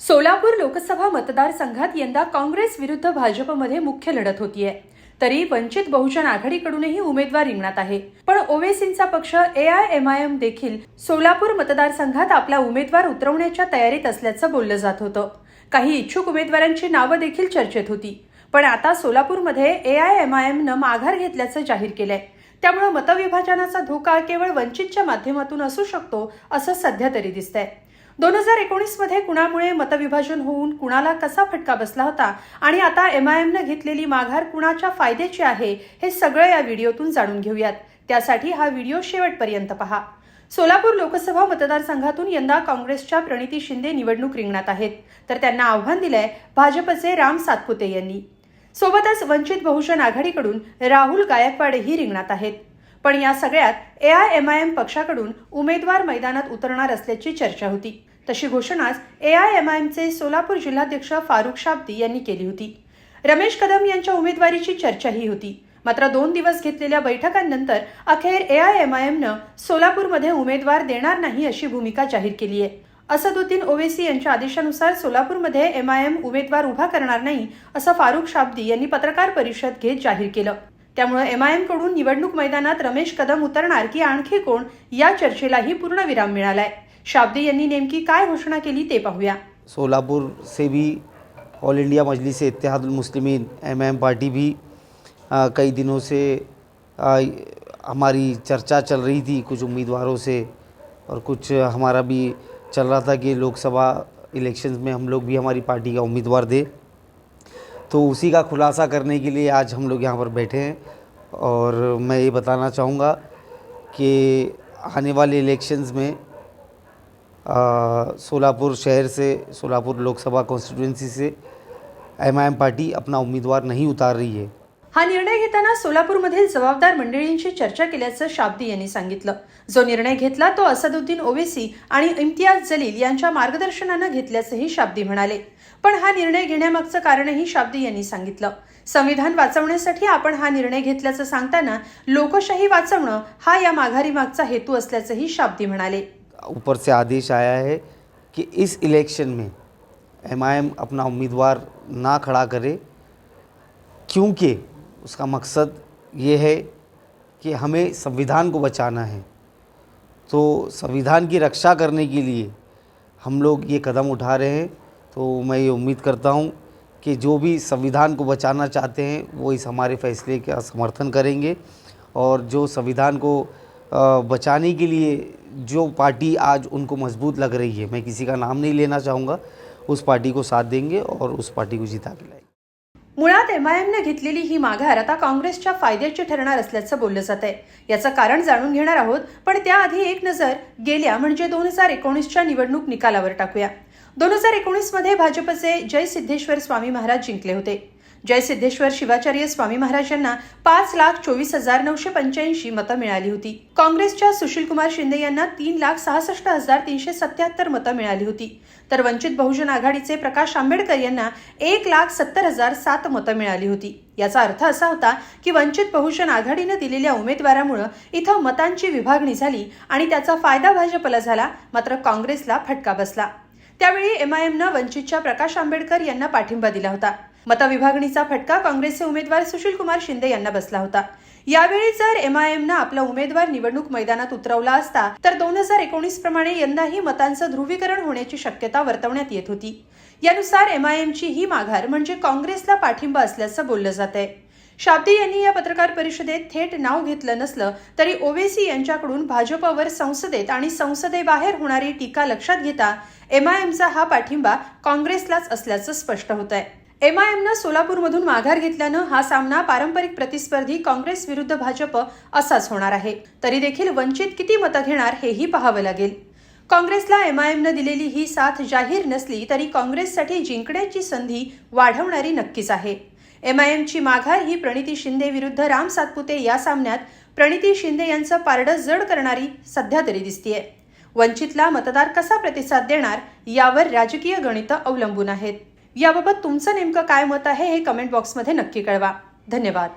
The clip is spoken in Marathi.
सोलापूर लोकसभा मतदारसंघात यंदा काँग्रेस विरुद्ध भाजपमध्ये मुख्य लढत होतीये. तरी वंचित बहुजन आघाडीकडूनही उमेदवार रिंगणात आहे. पण ओवेसींचा पक्ष A I M I M देखील सोलापूर मतदारसंघात आपला उमेदवार उतरवण्याच्या तयारीत असल्याचं बोललं जात होतं. काही इच्छुक उमेदवारांची नावं देखील चर्चेत होती. पण आता सोलापूरमध्ये ए आय एम आय एमनं माघार घेतल्याचं जाहीर केलंय. त्यामुळे मतविभाजनाचा धोका केवळ वंचितच्या माध्यमातून असू शकतो असं सध्या तरी दिसतंय. दोन हजार एकोणीसमध्ये कुणामुळे मतविभाजन होऊन कुणाला कसा फटका बसला होता आणि आता एम आय एमनं घेतलेली माघार कुणाच्या फायद्याची आहे हे सगळं या व्हिडिओतून जाणून घेऊयात. त्यासाठी हा व्हिडिओ शेवटपर्यंत पहा. सोलापूर लोकसभा मतदारसंघातून यंदा काँग्रेसच्या प्रणिती शिंदे निवडणूक रिंगणात आहेत. तर त्यांना आव्हान दिलंय भाजपचे राम सातपुते यांनी. सोबतच वंचित बहुजन आघाडीकडून राहुल गायकवाडही रिंगणात आहेत. पण या सगळ्यात A I M I M पक्षाकडून उमेदवार मैदानात उतरणार असल्याची चर्चा होती. तशी घोषणाच ए आय एम आय एमचे सोलापूर जिल्हाध्यक्ष फारुख शाब्दी यांनी केली होती. रमेश कदम यांच्या उमेदवारीची चर्चाही होती. मात्र दोन दिवस घेतलेल्या बैठकांनंतर अखेर ए आय एम आय एमनं सोलापूरमध्ये उमेदवार देणार नाही अशी भूमिका जाहीर केली आहे. असदुद्दीन ओवेसी यांच्या आदेशानुसार सोलापूरमध्ये एम आय एम उमेदवार उभा करणार नाही असं फारुख शाब्दी यांनी पत्रकार परिषद घेत जाहीर केलं. त्यामुळे एम आय एमकडून निवडणूक मैदानात रमेश कदम उतरणार की आणखी कोण या चर्चेलाही पूर्णविराम मिळालाय. शाब्दी यांनी नेमकी काय घोषणा केली ते पाहूया. सोलापुर से भी all India Majlis Ittehadul Muslimeen M M party भी आ, कई दिनों से आ, हमारी चर्चा चल रही थी कुछ उम्मीदवारों से और कुछ हमारा भी चल रहा था कि लोकसभा इलेक्शंस में हम लोग भी हमारी पार्टी का उम्मीदवार दें तो उसी का खुलासा करने के लिए आज हम लोग यहाँ पर बैठे हैं और मैं ये बताना चाहूँगा कि आने वाले इलेक्शंस में सोलापुर शहर से, सोलापुर लोकसभा कॉन्स्टिट्यूंसी से एमआईएम पार्टी अपना उम्मीदवार नहीं उतार रही है। हा निर्णय घेताना सोलापूरमधील जबाबदार मंडळींशी चर्चा केल्याचं शाब्दी यांनी सांगितलं. जो निर्णय घेतला तो असदुद्दीन ओवेसी आणि इम्तियाज जलील यांच्या मार्गदर्शनानं घेतल्याचंही शाब्दी म्हणाले. पण हा निर्णय घेण्यामागचं कारणही शाब्दी यांनी सांगितलं. संविधान वाचवण्यासाठी आपण हा निर्णय घेतल्याचं सांगताना लोकशाही वाचवणं हा या माघारी मागचा हेतू असल्याचंही शाब्दी म्हणाले. ऊपर से आदेश आया है कि इस इलेक्शन में एम अपना उम्मीदवार ना खड़ा करे क्योंकि उसका मकसद ये है कि हमें संविधान को बचाना है। तो संविधान की रक्षा करने के लिए हम लोग ये कदम उठा रहे हैं। तो मैं ये उम्मीद करता हूँ कि जो भी संविधान को बचाना चाहते हैं, वो इस हमारे फैसले का समर्थन करेंगे। और जो संविधान को बचाने के लिए जो पार्टी आज उनको मज़बूत लग रही है, मैं किसी का नाम नहीं लेना चाहूँगा, उस पार्टी को साथ देंगे और उस पार्टी को जिता के लाएँगे। मुळात एमआयएमनं घेतलेली ही माघार आता काँग्रेसच्या फायद्याची ठरणार असल्याचं बोललं जात आहे. याचं कारण जाणून घेणार आहोत पण त्याआधी एक नजर गेल्या म्हणजे दोन हजार एकोणीसच्या निवडणूक निकालावर टाकूया. दोन हजार एकोणीसमध्ये भाजपचे जय सिद्धेश्वर स्वामी महाराज जिंकले होते. जय सिद्धेश्वर शिवाचार्य स्वामी महाराज यांना पाच लाख चोवीस हजार नऊशे पंच्याऐंशी मतं मिळाली होती. काँग्रेसच्या सुशीलकुमार शिंदे यांना तीन लाख सहासष्ट हजार तीनशे सत्याहत्तर मतं मिळाली होती. तर वंचित बहुजन आघाडीचे प्रकाश आंबेडकर यांना एक लाख सत्तर हजार सात मतं मिळाली होती. याचा अर्थ असा होता की वंचित बहुजन आघाडीनं दिलेल्या उमेदवारामुळं इथं मतांची विभागणी झाली आणि त्याचा फायदा भाजपला झाला मात्र काँग्रेसला फटका बसला. त्यावेळी एमआयएमनं वंचितच्या प्रकाश आंबेडकर यांना पाठिंबा दिला होता. मतविभागणीचा फटका काँग्रेसचे उमेदवार सुशील कुमार शिंदे यांना बसला होता. यावेळी जर एमआयएमनं आपला उमेदवार निवडणूक मैदानात उतरवला असता तर दोन हजार एकोणीस प्रमाणे यंदाही मतांचं ध्रुवीकरण होण्याची शक्यता वर्तवण्यात येत होती. यानुसार एमआयएमची ही माघार म्हणजे काँग्रेसला पाठिंबा असल्याचं बोललं जात आहे शाब्दी यांनी या पत्रकार परिषदेत थेट नाव घेतलं नसलं तरी ओवेसी यांच्याकडून भाजपवर संसदेत आणि संसदेबाहेर होणारी टीका लक्षात घेता एमआयएमचा हा पाठिंबा काँग्रेसलाच असल्याचं स्पष्ट होत आहे एमआयएमनं सोलापूरमधून माघार घेतल्यानं हा सामना पारंपरिक प्रतिस्पर्धी काँग्रेस विरुद्ध भाजप असाच होणार आहे. तरी देखील वंचित किती मतं घेणार हेही पाहावं लागेल. काँग्रेसला एमआयएमनं दिलेली ही साथ जाहीर नसली तरी काँग्रेससाठी जिंकण्याची संधी वाढवणारी नक्कीच आहे. एमआयएमची माघार ही प्रणिती शिंदे विरुद्ध राम सातपुते या सामन्यात प्रणिती शिंदे यांचं पारडं जड करणारी सध्या तरी दिसतीये. वंचितला मतदार कसा प्रतिसाद देणार यावर राजकीय गणितं अवलंबून आहेत. याबाबत तुमचं नेमकं काय मत आहे हे कमेंट बॉक्समध्ये नक्की कळवा. धन्यवाद.